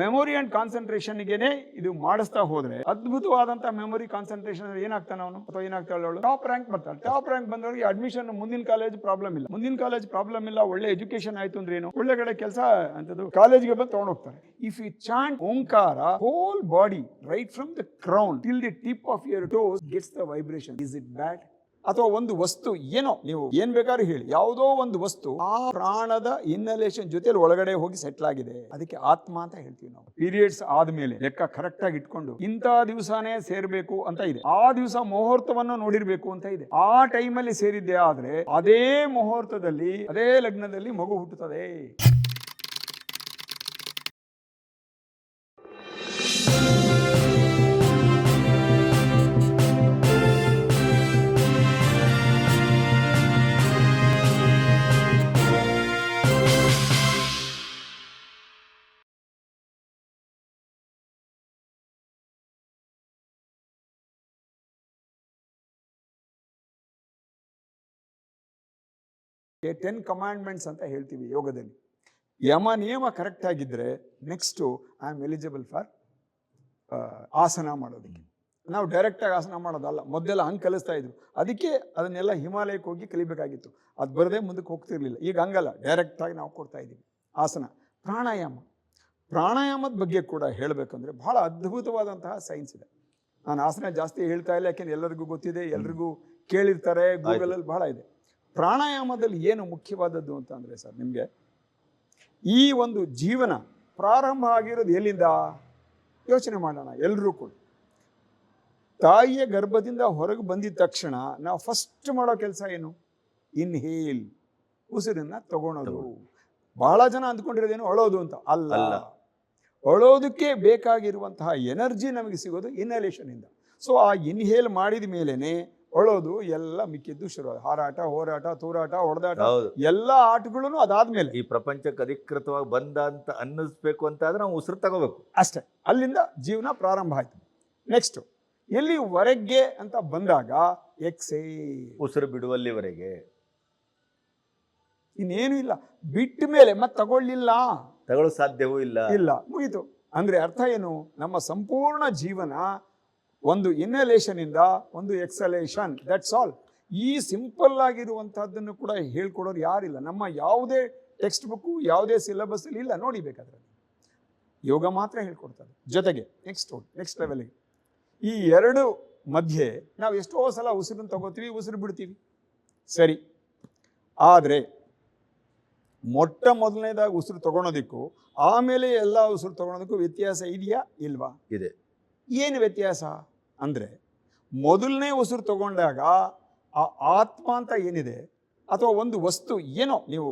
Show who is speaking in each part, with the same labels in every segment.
Speaker 1: Memory and ಕಾನ್ಸಂಟ್ರೇಷನ್ಗೆನೆ ಇದು ಮಾಡಿಸ್ತಾ ಹೋದ್ರೆ ಅದ್ಭುತವಾದಂತ ಮೆಮೊರಿ ಕಾನ್ಸಂಟ್ರೇಷನ್ ಏನಾಗ್ತಾನೆ ಅವನು? ಅಥವಾ ಏನಾಗ್ತಾಳೆ ಅವಳು? ಟಾಪ್ ರ್ಯಾಂಕ್ ಬರ್ತಾಳೆ. ಟಾಪ್ ರ್ಯಾಂಕ್ ಬಂದವರಿಗೆ ಅಡ್ಮಿಷನ್ ಮುಂದಿನ ಕಾಲೇಜ್ ಪ್ರಾಬ್ಲಮ್ ಇಲ್ಲ. ಮುಂದಿನ ಕಾಲೇಜ್ ಪ್ರಾಬ್ಲಮ್ ಇಲ್ಲ, ಒಳ್ಳೆ ಎಜುಕೇಶನ್ ಆಯ್ತು ಅಂದ್ರೆ ಏನು? ಒಳ್ಳೆ ಕಡೆ ಕೆಲಸ ಅಂತದ್ದು ಕಾಲೇಜ್ಗೆ ಬಂದು ತಗೊಂಡು ಹೋಗ್ತಾರೆ. If you chant Omkara whole body right from the crown till the tip of your toes gets the vibration is it bad ಅಥವಾ ಒಂದು ವಸ್ತು ಏನೋ ನೀವು ಏನ್ ಬೇಕಾದ್ರೂ ಹೇಳಿ. ಯಾವುದೋ ಒಂದು ವಸ್ತು ಆ ಪ್ರಾಣದ ಇನ್ನಲೇಷನ್ ಜೊತೆಲಿ ಒಳಗಡೆ ಹೋಗಿ ಸೆಟ್ಲ್ ಆಗಿದೆ. ಅದಕ್ಕೆ ಆತ್ಮ ಅಂತ ಹೇಳ್ತೀವಿ ನಾವು. ಪೀರಿಯಡ್ಸ್ ಆದ್ಮೇಲೆ ಲೆಕ್ಕ ಕರೆಕ್ಟ್ ಆಗಿ ಇಟ್ಕೊಂಡು ಇಂಥ ದಿವಸನೇ ಸೇರ್ಬೇಕು ಅಂತ ಇದೆ. ಆ ದಿವಸ ಮುಹೂರ್ತವನ್ನು ನೋಡಿರ್ಬೇಕು ಅಂತ ಇದೆ. ಆ ಟೈಮಲ್ಲಿ ಸೇರಿದ್ದೆ ಆದ್ರೆ ಅದೇ ಮುಹೂರ್ತದಲ್ಲಿ, ಅದೇ ಲಗ್ನದಲ್ಲಿ ಮಗು ಹುಟ್ಟುತ್ತದೆ. ಟೆನ್ ಕಮಾಂಡ್ಮೆಂಟ್ಸ್ ಅಂತ ಹೇಳ್ತೀವಿ ಯೋಗದಲ್ಲಿ. ಯಮ ನಿಯಮ ಕರೆಕ್ಟ್ ಆಗಿದ್ರೆ next I am eligible for asana ಮಾಡೋದಕ್ಕೆ. ನಾವು ಡೈರೆಕ್ಟಾಗಿ ಆಸನ ಮಾಡೋದಲ್ಲ ಮೊದಲೆಲ್ಲ ಹಂಗೆ ಕಲಿಸ್ತಾ ಇದ್ರು. ಅದಕ್ಕೆ ಅದನ್ನೆಲ್ಲ ಹಿಮಾಲಯಕ್ಕೆ ಹೋಗಿ ಕಲಿಬೇಕಾಗಿತ್ತು. ಅದು ಬರದೇ ಮುಂದಕ್ಕೆ ಹೋಗ್ತಿರ್ಲಿಲ್ಲ. ಈಗ ಹಂಗಲ್ಲ ಡೈರೆಕ್ಟಾಗಿ ನಾವು ಕೊಡ್ತಾ ಇದ್ದೀವಿ. ಆಸನ ಪ್ರಾಣಾಯಾಮ. ಪ್ರಾಣಾಯಾಮದ ಬಗ್ಗೆ ಕೂಡ ಹೇಳಬೇಕಂದ್ರೆ ಬಹಳ ಅದ್ಭುತವಾದಂತಹ ಸೈನ್ಸ್ ಇದೆ. ನಾನು ಆಸನ ಜಾಸ್ತಿ ಹೇಳ್ತಾ ಇಲ್ಲ ಯಾಕೆಂದ್ರೆ ಎಲ್ಲರಿಗೂ ಗೊತ್ತಿದೆ ಎಲ್ರಿಗೂ ಕೇಳಿರ್ತಾರೆ ಗೂಗಲಲ್ಲಿ ಬಹಳ ಇದೆ. ಪ್ರಾಣಾಯಾಮದಲ್ಲಿ ಏನು ಮುಖ್ಯವಾದದ್ದು ಅಂತ ಅಂದರೆ ಸರ್ ನಿಮಗೆ ಈ ಒಂದು ಜೀವನ ಪ್ರಾರಂಭ ಆಗಿರೋದು ಎಲ್ಲಿಂದ? ಯೋಚನೆ ಮಾಡೋಣ ಎಲ್ಲರೂ ಕೂಡ. ತಾಯಿಯ ಗರ್ಭದಿಂದ ಹೊರಗೆ ಬಂದಿದ ತಕ್ಷಣ ನಾವು ಫಸ್ಟ್ ಮಾಡೋ ಕೆಲಸ ಏನು? ಇನ್ಹೇಲ್ ಉಸಿರನ್ನು ತಗೊಳೋದು. ಬಹಳ ಜನ ಅಂದ್ಕೊಂಡಿರೋದೇನು ಅಳೋದು ಅಂತ? ಅಲ್ಲ.
Speaker 2: ಅಲ್ಲ.
Speaker 1: ಅಳೋದಕ್ಕೆ ಬೇಕಾಗಿರುವಂತಹ ಎನರ್ಜಿ ನಮಗೆ ಸಿಗೋದು ಇನ್ಹಲೇಷನ್ ಇಂದ. ಸೊ ಆ ಇನ್ಹೇಲ್ ಮಾಡಿದ ಮೇಲೇನೆ ಅಳೋದು ಎಲ್ಲ ಮಿಕ್ಕಿದ್ದು ಶುರು ಹಾರಾಟ ಹೋರಾಟ ತೂರಾಟ ಹೊಡೆದಾಟ ಎಲ್ಲ ಆಟಗಳು ಅದಾದ್ಮೇಲೆ.
Speaker 2: ಈ ಪ್ರಪಂಚಕ್ಕೆ ಅಧಿಕೃತವಾಗಿ ಬಂದ ಅಂತ ಅನ್ನಿಸ್ಬೇಕು ಅಂತ ಆದ್ರೆ ನಾವು ಉಸಿರು ತಗೋಬೇಕು.
Speaker 1: ಅಷ್ಟೇ. ಅಲ್ಲಿಂದ ಜೀವನ ಪ್ರಾರಂಭ ಆಯ್ತು. ನೆಕ್ಸ್ಟ್ ಎಲ್ಲಿ ಹೊರಗೆ ಅಂತ ಬಂದಾಗ ಎಕ್ಸೇ
Speaker 2: ಉಸಿರು ಬಿಡುವಲ್ಲಿವರೆಗೆ.
Speaker 1: ಇನ್ನೇನು ಇಲ್ಲ. ಬಿಟ್ಟ ಮೇಲೆ ಮತ್ತೆ ತಗೊಳ್ಳಿಲ್ಲ.
Speaker 2: ತಗೊಳ್ಳೋ ಸಾಧ್ಯವೂ ಇಲ್ಲ.
Speaker 1: ಇಲ್ಲ. ಮುಗೀತು. ಅಂದ್ರೆ ಅರ್ಥ ಏನು? ನಮ್ಮ ಸಂಪೂರ್ಣ ಜೀವನ ಒಂದು ಇನ್ಹಲೇಷನ್ ಇಂದ ಒಂದು ಎಕ್ಸಲೇಷನ್ ದಟ್ಸ್ ಆಲ್ ಈ ಸಿಂಪಲ್ ಆಗಿರುವಂತಹದ್ದನ್ನು ಕೂಡ ಹೇಳ್ಕೊಡೋರು ಯಾರಿಲ್ಲ. ನಮ್ಮ ಯಾವುದೇ ಟೆಕ್ಸ್ಟ್ ಬುಕ್ಕು ಯಾವುದೇ ಸಿಲೆಬಸ್ ಇಲ್ಲ. ನೋಡಿ ಬೇಕಾದ್ರೆ. ಯೋಗ ಮಾತ್ರ ಹೇಳ್ಕೊಡ್ತಾರೆ ಜೊತೆಗೆ ನೆಕ್ಸ್ಟ್ ನೆಕ್ಸ್ಟ್ ಲೆವೆಲ್ಗೆ ಈ ಎರಡು ಮಧ್ಯೆ ನಾವು ಎಷ್ಟೋ ಸಲ ಉಸಿರನ್ನು ತಗೋತೀವಿ, ಉಸಿರು ಬಿಡ್ತೀವಿ. ಸರಿ. ಆದರೆ ಮೊಟ್ಟ ಮೊದಲನೇದಾಗಿ ಉಸಿರು ತಗೊಳೋದಕ್ಕೂ, ಆಮೇಲೆ ಎಲ್ಲ ಉಸಿರು ತಗೊಳೋದಕ್ಕೂ ವ್ಯತ್ಯಾಸ ಇದೆಯಾ? ಇಲ್ವಾ?
Speaker 2: ಇದೆ.
Speaker 1: ಏನು ವ್ಯತ್ಯಾಸ ಅಂದರೆ ಮೊದಲನೇ ಉಸಿರು ತಗೊಂಡಾಗ ಆ ಆತ್ಮ ಅಂತ ಏನಿದೆ ಅಥವಾ ಒಂದು ವಸ್ತು ಏನೋ ನೀವು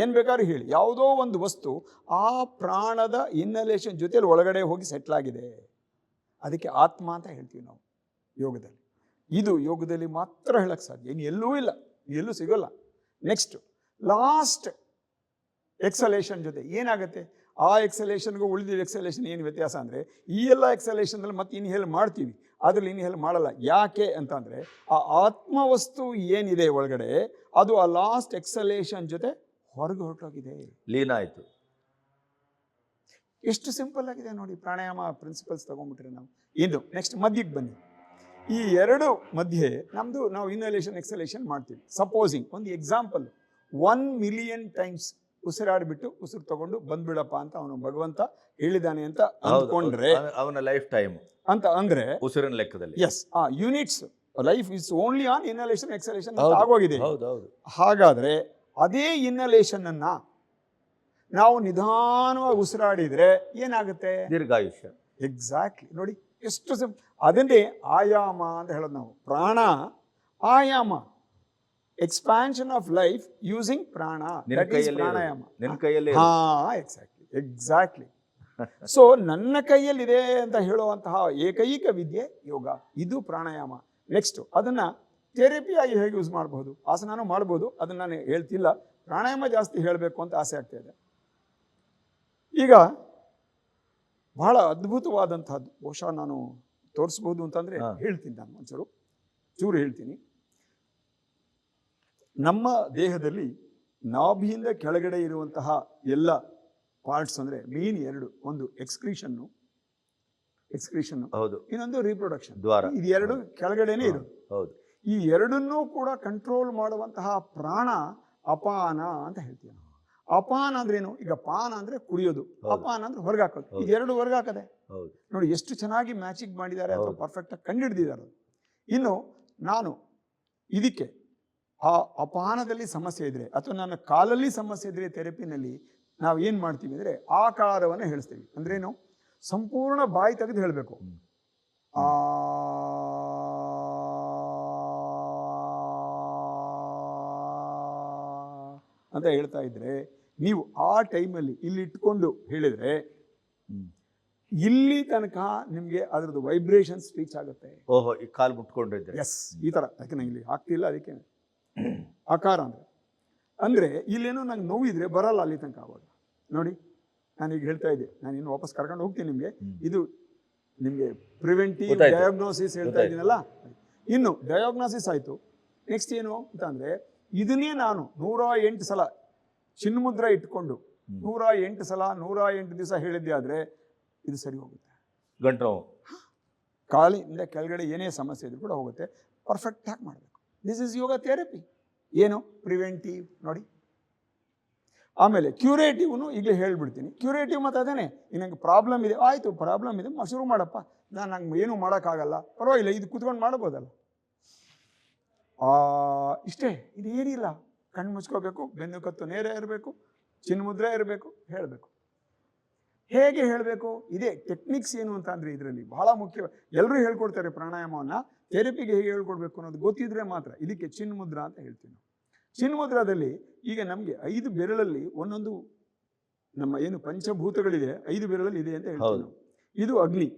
Speaker 1: ಏನು ಬೇಕಾದ್ರೂ ಹೇಳಿ, ಯಾವುದೋ ಒಂದು ವಸ್ತು ಆ ಪ್ರಾಣದ ಇನ್ನಲೇಷನ್ ಜೊತೆಯಲ್ಲಿ ಒಳಗಡೆ ಹೋಗಿ ಸೆಟ್ಲ್ ಆಗಿದೆ. ಅದಕ್ಕೆ ಆತ್ಮ ಅಂತ ಹೇಳ್ತೀವಿ ನಾವು ಯೋಗದಲ್ಲಿ. ಇದು ಯೋಗದಲ್ಲಿ ಮಾತ್ರ ಹೇಳಕ್ಕೆ ಸಾಧ್ಯ, ಇನ್ನು ಎಲ್ಲೂ ಇಲ್ಲ ಎಲ್ಲೂ ಸಿಗೋಲ್ಲ. ನೆಕ್ಸ್ಟ್ ಲಾಸ್ಟ್ ಎಕ್ಸಲೇಷನ್ ಜೊತೆ ಏನಾಗುತ್ತೆ? ಆ ಎಕ್ಸಲೇಷನ್ಗೂ ಉಳಿದ ಎಕ್ಸಲೇಷನ್ ಏನು ವ್ಯತ್ಯಾಸ ಅಂದರೆ ಈ ಎಲ್ಲ ಎಕ್ಸಲೇಷನಲ್ಲಿ ಮತ್ತೆ ಇನ್ಹೇಲ್ ಮಾಡ್ತೀವಿ ಅದ್ರಲ್ಲಿ ಇನ್ಹೇಲ್ ಮಾಡಲ್ಲ. ಯಾಕೆ ಅಂತಂದರೆ ಆ ಆತ್ಮವಸ್ತು ಏನಿದೆ ಒಳಗಡೆ ಅದು ಆ ಲಾಸ್ಟ್ ಎಕ್ಸಲೇಷನ್ ಜೊತೆ ಹೊರಗೆ ಹೊರಟೋಗಿದೆ.
Speaker 2: ಲೀನ ಆಯಿತು.
Speaker 1: ಎಷ್ಟು ಸಿಂಪಲ್ ಆಗಿದೆ ನೋಡಿ ಪ್ರಾಣಾಯಾಮ ಪ್ರಿನ್ಸಿಪಲ್ಸ್ ತೊಗೊಂಡ್ಬಿಟ್ರೆ ನಾವು. ಇದು ನೆಕ್ಸ್ಟ್ ಮಧ್ಯಕ್ಕೆ ಬನ್ನಿ. ಈ ಎರಡು ಮಧ್ಯೆ ನಮ್ಮದು ನಾವು ಇನ್ಹಲೇಷನ್ ಎಕ್ಸಲೇಷನ್ ಮಾಡ್ತೀವಿ. ಸಪೋಸಿಂಗ್ ಒಂದು ಎಕ್ಸಾಂಪಲ್ ಒನ್ ಮಿಲಿಯನ್ ಟೈಮ್ಸ್ ಉಸಿರಾಡ್ಬಿಟ್ಟು ಉಸಿರು ತಗೊಂಡು ಬಂದ್ಬಿಡಪ್ಪ ಅಂತ ಅವನು ಭಗವಂತ ಹೇಳಿದಾನೆ ಅಂತ ಅಂದ್ಕೊಂಡ್ರೆ
Speaker 2: ಅವನ ಲೈಫ್ ಟೈಮ್
Speaker 1: ಅಂತ ಅಂದ್ರೆ
Speaker 2: ಉಸಿರಿನ ಲೆಕ್ಕದಲ್ಲಿ.
Speaker 1: ಎಸ್ ಆ units life is only on inhalation exhalation. ಆಗೋಗಿದೆ. ಹಾಗಾದ್ರೆ ಅದೇ ಇನ್ಹಲೇಷನ್ ಅನ್ನ ನಾವು ನಿಧಾನವಾಗಿ ಉಸಿರಾಡಿದ್ರೆ ಏನಾಗುತ್ತೆ?
Speaker 2: ದೀರ್ಘಾಯುಷ್ಯ.
Speaker 1: ಎಕ್ಸಾಕ್ಟ್ಲಿ ನೋಡಿ ಎಷ್ಟು ಸಿಂಪ್ ಅದನ್ನೇ ಆಯಾಮ ಅಂತ ಹೇಳೋದು ನಾವು. ಪ್ರಾಣ ಆಯಾಮ. ಎಕ್ಸ್ಪಾನ್ಷನ್ ಆಫ್ ಲೈಫ್ ಯೂಸಿಂಗ್ ಪ್ರಾಣ
Speaker 2: ನಿನ್ನ ಕೈಯಲ್ಲೇ.
Speaker 1: ಪ್ರಾಣಾಯಾಮ
Speaker 2: ನಿನ್ನ ಕೈಯಲ್ಲಿ
Speaker 1: ಹಾ ಎಕ್ಸಾಕ್ಟ್ಲಿ ಎಕ್ಸಾಕ್ಟ್ಲಿ ಸೊ ನನ್ನ ಕೈಯಲ್ಲಿದೆ ಅಂತ ಹೇಳುವಂತಹ ಏಕೈಕ ವಿದ್ಯೆ ಯೋಗ. ಇದು ಪ್ರಾಣಾಯಾಮ. ನೆಕ್ಸ್ಟ್ ಅದನ್ನ ಥೆರಪಿಯಾಗಿ ಹೇಗೆ ಯೂಸ್ ಮಾಡಬಹುದು? ಆಸನಾನು ಮಾಡ್ಬೋದು. ಅದನ್ನ ನಾನು ಹೇಳ್ತಿಲ್ಲ. ಪ್ರಾಣಾಯಾಮ ಜಾಸ್ತಿ ಹೇಳಬೇಕು ಅಂತ ಆಸೆ ಆಗ್ತಾ ಇದೆ. ಈಗ ಬಹಳ ಅದ್ಭುತವಾದಂತಹದ್ದು. ಬಹುಶಃ ನಾನು ತೋರಿಸ್ಬೋದು ಅಂತಂದ್ರೆ. ಹೇಳ್ತೀನಿ ನಾನು ಒಂಚೂರು ಚೂರು ಹೇಳ್ತೀನಿ. ನಮ್ಮ ದೇಹದಲ್ಲಿ ನಾಭಿಯಿಂದ ಕೆಳಗಡೆ ಇರುವಂತಹ ಎಲ್ಲ ಪಾರ್ಟ್ಸ್ ಅಂದರೆ ಮೇನ್ ಎರಡು ಒಂದು ಎಕ್ಸ್ಕ್ರೀಷನ್ನು ಎಕ್ಸ್ಕ್ರೀಷನ್
Speaker 2: ಹೌದು.
Speaker 1: ಇನ್ನೊಂದು ರೀಪ್ರೊಡಕ್ಷನ್
Speaker 2: ದ್ವಾರ.
Speaker 1: ಇದು ಎರಡು ಕೆಳಗಡೆನೇ
Speaker 2: ಇದೆ
Speaker 1: ಇರೋದು.
Speaker 2: ಹೌದು.
Speaker 1: ಈ ಎರಡನ್ನೂ ಕೂಡ ಕಂಟ್ರೋಲ್ ಮಾಡುವಂತಹ ಪ್ರಾಣ ಅಪಾನ ಅಂತ ಹೇಳ್ತೀವಿ ನಾವು. ಅಪಾನ ಅಂದ್ರೇನು ಈಗ ಪಾನ ಅಂದ್ರೆ ಕುಡಿಯೋದು. ಅಪಾನ ಅಂದ್ರೆ ಹೊರಗಾಕೋದು.
Speaker 2: ಇದೆರಡು
Speaker 1: ಇದು ಎರಡು ಹೊರಗಾಕದೆ. ನೋಡಿ ಎಷ್ಟು ಚೆನ್ನಾಗಿ ಮ್ಯಾಚಿಂಗ್ ಮಾಡಿದ್ದಾರೆ ಅಥವಾ
Speaker 2: ಹೌದು.
Speaker 1: ಪರ್ಫೆಕ್ಟ್ ಆಗಿ ಕಂಡುಹಿಡಿದಿದ್ದಾರೆ ಇನ್ನು ನಾನು ಇದಕ್ಕೆ ಆ ಅಪಾನದಲ್ಲಿ ಸಮಸ್ಯೆ ಇದ್ರೆ ಅಥವಾ ನನ್ನ ಕಾಲಲ್ಲಿ ಸಮಸ್ಯೆ ಇದ್ರೆ ಥೆರಪಿನಲ್ಲಿ ನಾವು ಏನು ಮಾಡ್ತೀವಿ ಅಂದರೆ ಆಕಾರವನ್ನು ಹೇಳಿಸ್ತೀವಿ. ಅಂದ್ರೇನು ಸಂಪೂರ್ಣ ಬಾಯಿ ತೆಗೆದು ಹೇಳಬೇಕು. ಆ ಅಂತ ಹೇಳ್ತಾ ಇದ್ರೆ ನೀವು ಆ ಟೈಮಲ್ಲಿ ಇಲ್ಲಿ ಇಟ್ಕೊಂಡು ಹೇಳಿದ್ರೆ ಇಲ್ಲಿ ತನಕ ನಿಮಗೆ ಅದ್ರದ್ದು ವೈಬ್ರೇಷನ್ಸ್ ರೀಚ್ ಆಗುತ್ತೆ.
Speaker 2: ಓಹೋ ಈ ಕಾಲು ಮುಟ್ಕೊಂಡಿದ್ದೆ
Speaker 1: ಎಸ್ ಈ ಥರ ಯಾಕೆ ಇಲ್ಲಿ ಆಗ್ತಿಲ್ಲ ಅದಕ್ಕೆ. ಆಕಾರ ಅಂದರೆ. ಅಂದರೆ ಇಲ್ಲೇನೋ ನಂಗೆ ನೋವಿದ್ರೆ ಬರಲ್ಲ ಅಲ್ಲಿ ತನಕ ಆವಾಗ ನೋಡಿ ನಾನೀಗ ಹೇಳ್ತಾ ಇದ್ದೆ. ನಾನು ಇನ್ನು ವಾಪಸ್ ಕರ್ಕೊಂಡು ಹೋಗ್ತೀನಿ ನಿಮಗೆ. ಇದು ನಿಮಗೆ ಪ್ರಿವೆಂಟಿವ್ ಡಯಾಗ್ನೋಸಿಸ್ ಹೇಳ್ತಾ. ಇದ್ದೀನಲ್ಲ? ಇನ್ನು ಡಯಾಗ್ನೋಸಿಸ್ ಆಯಿತು. ನೆಕ್ಸ್ಟ್ ಏನು ಅಂತ ಅಂದರೆ ಇದನ್ನೇ ನಾನು ನೂರ ಎಂಟು ಸಲ ಚಿನ್ಮುದ್ರ ಇಟ್ಕೊಂಡು. ನೂರ ಎಂಟು ಸಲ ನೂರ ಎಂಟು ದಿವಸ ಹೇಳಿದ್ದೆ ಆದರೆ ಇದು ಸರಿ ಹೋಗುತ್ತೆ.
Speaker 2: ಗಂಟು
Speaker 1: ಕಾಲಿಂದ ಕೆಳಗಡೆ ಏನೇ ಸಮಸ್ಯೆ ಇದ್ರೂ ಕೂಡ ಹೋಗುತ್ತೆ. ಪರ್ಫೆಕ್ಟಾಗಿ ಮಾಡಬೇಕು. ದಿಸ್ ಇಸ್ ಯೋಗ ಥೆರಪಿ ಏನು? ಪ್ರಿವೆಂಟಿವ್ ನೋಡಿ. ಆಮೇಲೆ ಕ್ಯೂರೇಟಿವ್ನು ಈಗಲೇ ಹೇಳ್ಬಿಡ್ತೀನಿ. ಕ್ಯೂರೇಟಿವ್ ಮತ್ತು ಅದೇ ನನಗೆ ಪ್ರಾಬ್ಲಮ್ ಇದೆ, ಆಯಿತು ಪ್ರಾಬ್ಲಮ್ ಇದೆ ಶುರು ಮಾಡಪ್ಪ. ನಾನು ನಂಗೆ ಏನೂ ಮಾಡೋಕ್ಕಾಗಲ್ಲ. ಪರವಾಗಿಲ್ಲ, ಇದು ಕೂತ್ಕೊಂಡು ಮಾಡ್ಬೋದಲ್ಲ. ಇಷ್ಟೇ ಇದು ಏನಿಲ್ಲ ಕಣ್ಣು ಮುಚ್ಕೋಬೇಕು, ಬೆನ್ನು ಕತ್ತು ನೇರ ಇರಬೇಕು ಚಿನ್ಮುದ್ರೆ ಇರಬೇಕು, ಹೇಳಬೇಕು. ಹೇಗೆ ಹೇಳಬೇಕು? ಇದೇ ಟೆಕ್ನಿಕ್ಸ್ ಏನು ಅಂತ ಅಂದರೆ ಇದರಲ್ಲಿ ಬಹಳ ಮುಖ್ಯ. ಎಲ್ಲರೂ ಹೇಳ್ಕೊಡ್ತಾರೆ ಪ್ರಾಣಾಯಾಮವನ್ನು. ಥೆರಪಿಗೆ ಹೇಗೆ ಹೇಳ್ಕೊಡ್ಬೇಕು ಅನ್ನೋದು ಗೊತ್ತಿದ್ರೆ ಮಾತ್ರ. ಇದಕ್ಕೆ ಚಿನ್ಮುದ್ರ ಅಂತ ಹೇಳ್ತೀವಿ ನಾವು. ಚಿನ್ಮುದ್ರದಲ್ಲಿ ಈಗ ನಮಗೆ ಐದು ಬೆರಳಲ್ಲಿ ಒಂದೊಂದು ನಮ್ಮ ಏನು ಪಂಚಭೂತಗಳಿದೆ ಐದು ಬೆರಳಲ್ಲಿ ಇದೆ ಅಂತ ಹೇಳ್ತೀವಿ ನಾವು. ಇದು ಅಗ್ನಿ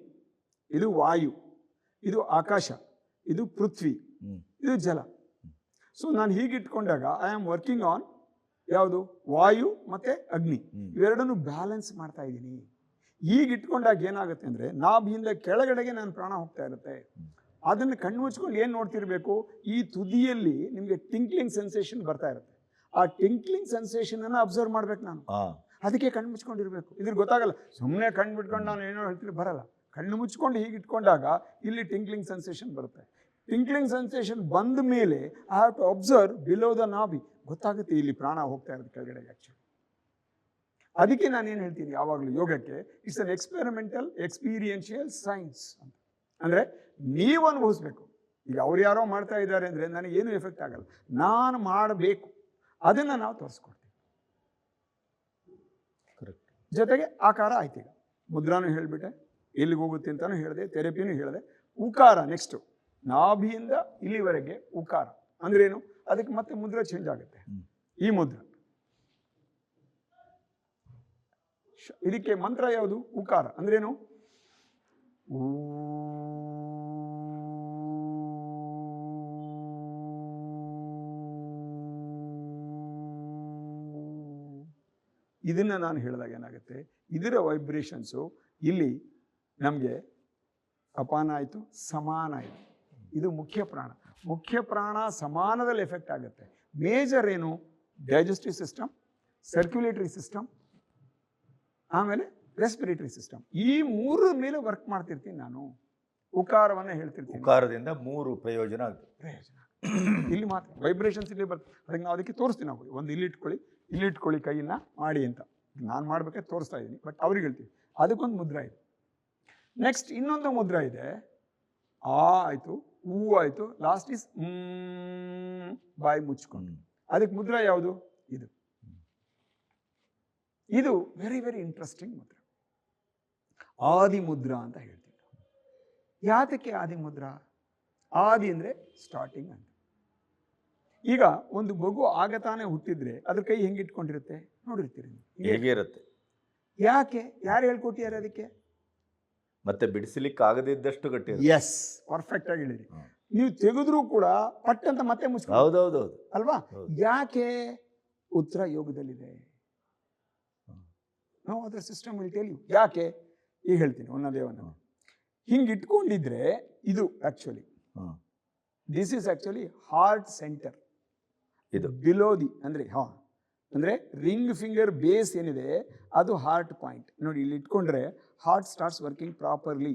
Speaker 1: ಇದು ವಾಯು ಇದು ಆಕಾಶ ಇದು ಪೃಥ್ವಿ ಇದು ಜಲ. ಸೊ ನಾನು ಹೀಗಿಟ್ಕೊಂಡಾಗ ಐ ಆಮ್ ವರ್ಕಿಂಗ್ ಆನ್ ಯಾವುದು? ವಾಯು ಮತ್ತೆ ಅಗ್ನಿ. ಇವೆರಡನ್ನು ಬ್ಯಾಲೆನ್ಸ್ ಮಾಡ್ತಾ ಇದ್ದೀನಿ. ಈಗ ಇಟ್ಕೊಂಡಾಗ ಏನಾಗುತ್ತೆ ಅಂದರೆ ನಾಭಿಯಿಂದ ಕೆಳಗಡೆಗೆ ನಾನು ಪ್ರಾಣ ಹೋಗ್ತಾ ಇರುತ್ತೆ. ಅದನ್ನು ಕಣ್ಣು ಮುಚ್ಕೊಂಡು ಏನು ನೋಡ್ತಿರ್ಬೇಕು? ಈ ತುದಿಯಲ್ಲಿ ನಿಮಗೆ ಟಿಂಕ್ಲಿಂಗ್ ಸೆನ್ಸೇಷನ್ ಬರ್ತಾ ಇರುತ್ತೆ. ಆ ಟಿಂಕ್ಲಿಂಗ್ ಸೆನ್ಸೇಷನನ್ನು ಅಬ್ಸರ್ವ್ ಮಾಡ್ಬೇಕು ನಾನು. ಅದಕ್ಕೆ ಕಣ್ಣು ಮುಚ್ಕೊಂಡಿರ್ಬೇಕು. ಇದ್ರ ಗೊತ್ತಾಗಲ್ಲ. ಸುಮ್ಮನೆ ಕಣ್ಣು ಬಿಟ್ಕೊಂಡು ನಾನು ಏನೋ ಹೇಳ್ತೀನಿ ಬರಲ್ಲ. ಕಣ್ಣು ಮುಚ್ಕೊಂಡು ಹೀಗೆ ಇಟ್ಕೊಂಡಾಗ ಇಲ್ಲಿ ಟಿಂಕ್ಲಿಂಗ್ ಸೆನ್ಸೇಷನ್ ಬರುತ್ತೆ. ಟಿಂಕ್ಲಿಂಗ್ ಸೆನ್ಸೇಷನ್ ಬಂದ ಮೇಲೆ I have to observe below the ನಾಬಿ ಗೊತ್ತಾಗುತ್ತೆ ಇಲ್ಲಿ ಪ್ರಾಣ ಹೋಗ್ತಾ ಇರೋದು ಕೆಳಗಡೆ ಆ್ಯಕ್ಚುಲಿ ಅದಕ್ಕೆ ನಾನು ಏನು ಹೇಳ್ತೀನಿ? ಯಾವಾಗಲೂ ಯೋಗಕ್ಕೆ it's an experimental experiential science ಅಂತ. ಅಂದರೆ ನೀವು ಅನುಭವಿಸ್ಬೇಕು. ಈಗ ಅವ್ರು ಯಾರೋ ಮಾಡ್ತಾ ಇದ್ದಾರೆ ಅಂದರೆ ನನಗೇನು ಎಫೆಕ್ಟ್ ಆಗಲ್ಲ. ನಾನು ಮಾಡಬೇಕು. ಅದನ್ನು ನಾವು ತೋರಿಸ್ಕೊಡ್ತೀವಿ.
Speaker 2: ಕರೆಕ್ಟ್
Speaker 1: ಜೊತೆಗೆ ಆಕಾರ ಆಯ್ತು ಈಗ. ಮುದ್ರಾನು ಹೇಳಿಬಿಟ್ಟೆ ಎಲ್ಲಿಗೆ ಹೋಗುತ್ತೆ ಅಂತಲೂ ಹೇಳಿದೆ ಥೆರಪಿನೂ ಹೇಳಿದೆ. ಉಕಾರ ನೆಕ್ಸ್ಟು ನಾಭಿಯಿಂದ ಇಲ್ಲಿವರೆಗೆ ಉಕಾರ. ಅಂದ್ರೇನು ಅದಕ್ಕೆ ಮತ್ತೆ ಮುದ್ರೆ ಚೇಂಜ್ ಆಗುತ್ತೆ. ಈ ಮುದ್ರ. ಇದಕ್ಕೆ ಮಂತ್ರ ಯಾವುದು? ಉಕಾರ. ಅಂದ್ರೇನು ಊ ಇದನ್ನು ನಾನು ಹೇಳಿದಾಗ ಏನಾಗುತ್ತೆ? ಇದರ ವೈಬ್ರೇಷನ್ಸು ಇಲ್ಲಿ ನಮಗೆ ಅಪಾನ ಆಯಿತು ಸಮಾನ ಆಯಿತು. ಇದು ಮುಖ್ಯ ಪ್ರಾಣ. ಮುಖ್ಯ ಪ್ರಾಣ ಸಮಾನದಲ್ಲಿ ಎಫೆಕ್ಟ್ ಆಗುತ್ತೆ. ಮೇಜರ್ ಏನು? ಡೈಜೆಸ್ಟಿವ್ ಸಿಸ್ಟಮ್ ಸರ್ಕ್ಯುಲೇಟರಿ ಸಿಸ್ಟಮ್ ಆಮೇಲೆ ರೆಸ್ಪಿರೇಟರಿ ಸಿಸ್ಟಮ್ ಈ ಮೂರರ ಮೇಲೆ ವರ್ಕ್ ಮಾಡ್ತಿರ್ತೀನಿ ನಾನು. ಉಕಾರವನ್ನು ಹೇಳ್ತಿರ್ತೀನಿ.
Speaker 2: ಉಕಾರದಿಂದ ಮೂರು ಪ್ರಯೋಜನ ಆಗುತ್ತೆ.
Speaker 1: ಪ್ರಯೋಜನ. ಇಲ್ಲಿ ಮಾತ್ರ. ವೈಬ್ರೇಷನ್ಸ್ ಇಲ್ಲಿ ಬರ್ತದೆ ಅದಕ್ಕೆ ನಾವು ಅದಕ್ಕೆ ತೋರಿಸ್ತೀನಿ ನಾವು. ಒಂದು ಇಲ್ಲಿ ಇಟ್ಕೊಳ್ಳಿ. ಇಲ್ಲಿ ಇಟ್ಕೊಳ್ಳಿ ಕೈಯನ್ನ ಮಾಡಿ ಅಂತ. ನಾನು ಮಾಡ್ಬೇಕಾದ್ರೆ ತೋರಿಸ್ತಾ ಇದ್ದೀನಿ ಬಟ್ ಅವ್ರಿಗೆ ಹೇಳ್ತೀವಿ ಅದಕ್ಕೊಂದು ಮುದ್ರ ಇದೆ. ನೆಕ್ಸ್ಟ್ ಇನ್ನೊಂದು ಮುದ್ರ ಇದೆ. ಆ ಆಯಿತು ಹೂ ಆಯಿತು ಲಾಸ್ಟ್ ಇಸ್ ಬಾಯಿ ಮುಚ್ಕೊಂಡು. ಅದಕ್ಕೆ ಮುದ್ರ ಯಾವುದು? ಇದು. ಇದು ವೆರಿ ವೆರಿ ಇಂಟ್ರೆಸ್ಟಿಂಗ್ ಮುದ್ರ. ಆದಿ ಮುದ್ರ ಅಂತ ಹೇಳ್ತೀವಿ. ಯಾತಕ್ಕೆ ಆದಿ ಮುದ್ರ? ಆದಿ ಅಂದರೆ ಸ್ಟಾರ್ಟಿಂಗ್ ಅಂತ. ಈಗ ಒಂದು ಮಗು ಆಗತಾನೆ ಹುಟ್ಟಿದ್ರೆ ಅದ್ರ ಕೈ ಹೆಂಗೆ ಇಟ್ಕೊಂಡಿರುತ್ತೆ? ನೋಡಿರ್ತೀರಿ ನೀವು. ಹೇಗೆ
Speaker 2: ಇರುತ್ತೆ?
Speaker 1: ಯಾಕೆ? ಯಾರು ಹೇಳ್ಕೊಟ್ಟಿದ್ದಾರೆ ಅದಕ್ಕೆ?
Speaker 2: ಮತ್ತೆ ಬಿಡಿಸಲಿಕ್ಕೆ ಆಗದಿದ್ದಷ್ಟು ಗಟ್ಟಿ
Speaker 1: ಎಸ್ ಪರ್ಫೆಕ್ಟ್ ಆಗಿ ಹೇಳಿರಿ. ನೀವು ತೆಗೆದ್ರೂ ಕೂಡ ಪಟ್ ಅಂತ ಮತ್ತೆ ಮುಸ್ಕ
Speaker 2: ಹೌದೌದೌದು.
Speaker 1: ಅಲ್ವಾ?
Speaker 2: ಹೌದು.
Speaker 1: ಯಾಕೆ ಉತ್ತರ ಯೋಗದಲ್ಲಿದೆ. ನಾವು ಅದರ ಸಿಸ್ಟಮ್ ವಿಲ್ ಟೆಲ್ ಯು ಯಾಕೆ? ಈಗ ಹೇಳ್ತೀನಿ ಒಂದೊಂದೇ ಒಂದು
Speaker 2: ಹ್ಮ್.
Speaker 1: ಹಿಂಗೆ ಇಟ್ಕೊಂಡಿದ್ರೆ ಇದು actually. This is actually heart centre
Speaker 2: ಇದು
Speaker 1: ಬಿಲೋ ದಿ ಅಂದರೆ ಹಾ ಅಂದರೆ ರಿಂಗ್ ಫಿಂಗರ್ ಬೇಸ್ ಏನಿದೆ ಅದು ಹಾರ್ಟ್ ಪಾಯಿಂಟ್. ನೋಡಿ ಇಲ್ಲಿ ಇಟ್ಕೊಂಡ್ರೆ ಹಾರ್ಟ್ ಸ್ಟಾರ್ಟ್ಸ್ ವರ್ಕಿಂಗ್ ಪ್ರಾಪರ್ಲಿ